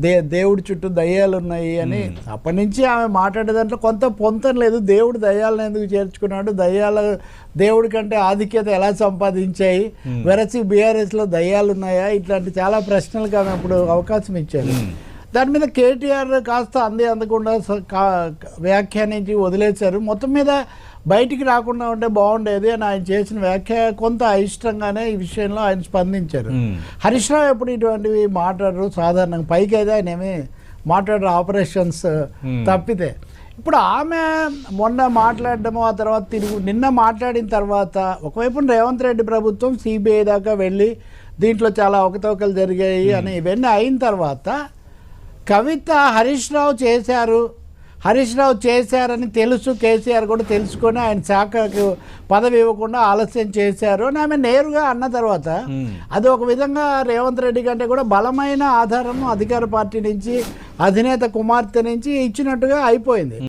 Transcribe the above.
They దేవుడి చుట్టూ దయ్యాలు ఉన్నాయి అని అప్పటి నుంచి ఆమె మాట్లాడే దాంట్లో కొంత పొంతం లేదు. దేవుడు దయ్యాలను ఎందుకు చేర్చుకున్నాడు? దయ్యాల దేవుడి కంటే ఆధిక్యత ఎలా సంపాదించాయి? వెరసి బీఆర్ఎస్లో దయ్యాలు ఉన్నాయా? ఇట్లాంటి చాలా ప్రశ్నలకు ఆమె అప్పుడు అవకాశం ఇచ్చారు. దాని మీద కేటీఆర్ కాస్త అంది అందకుండా వ్యాఖ్యానించి వదిలేశారు. మొత్తం మీద బయటికి రాకుండా ఉంటే బాగుండేది అని ఆయన చేసిన వ్యాఖ్య కొంత అయిష్టంగానే ఈ విషయంలో ఆయన స్పందించారు. హరీష్ రావు ఎప్పుడు ఇటువంటివి మాట్లాడరు? సాధారణంగా పైకి అయితే ఆయన ఏమి మాట్లాడరు ఆపరేషన్స్ తప్పితే. ఇప్పుడు ఆమె మొన్న మాట్లాడడము ఆ తర్వాత తిరిగి నిన్న మాట్లాడిన తర్వాత ఒకవైపు రేవంత్ రెడ్డి ప్రభుత్వం సిబిఐ దాకా వెళ్ళి దీంట్లో చాలా అవకతవకలు జరిగాయి అని ఇవన్నీ అయిన తర్వాత కవిత హరీష్ రావు చేశారు. హరీష్ రావు చేశారని తెలుసు. కేసీఆర్ కూడా తెలుసుకొని ఆయన శాఖకు పదవి ఇవ్వకుండా ఆలస్యం చేశారు అని ఆమె నేరుగా అన్న తర్వాత అది ఒక విధంగా రేవంత్ రెడ్డి కంటే కూడా బలమైన ఆధారం అధికార పార్టీ నుంచి అధినేత కుమార్తె నుంచి ఇచ్చినట్టుగా అయిపోయింది.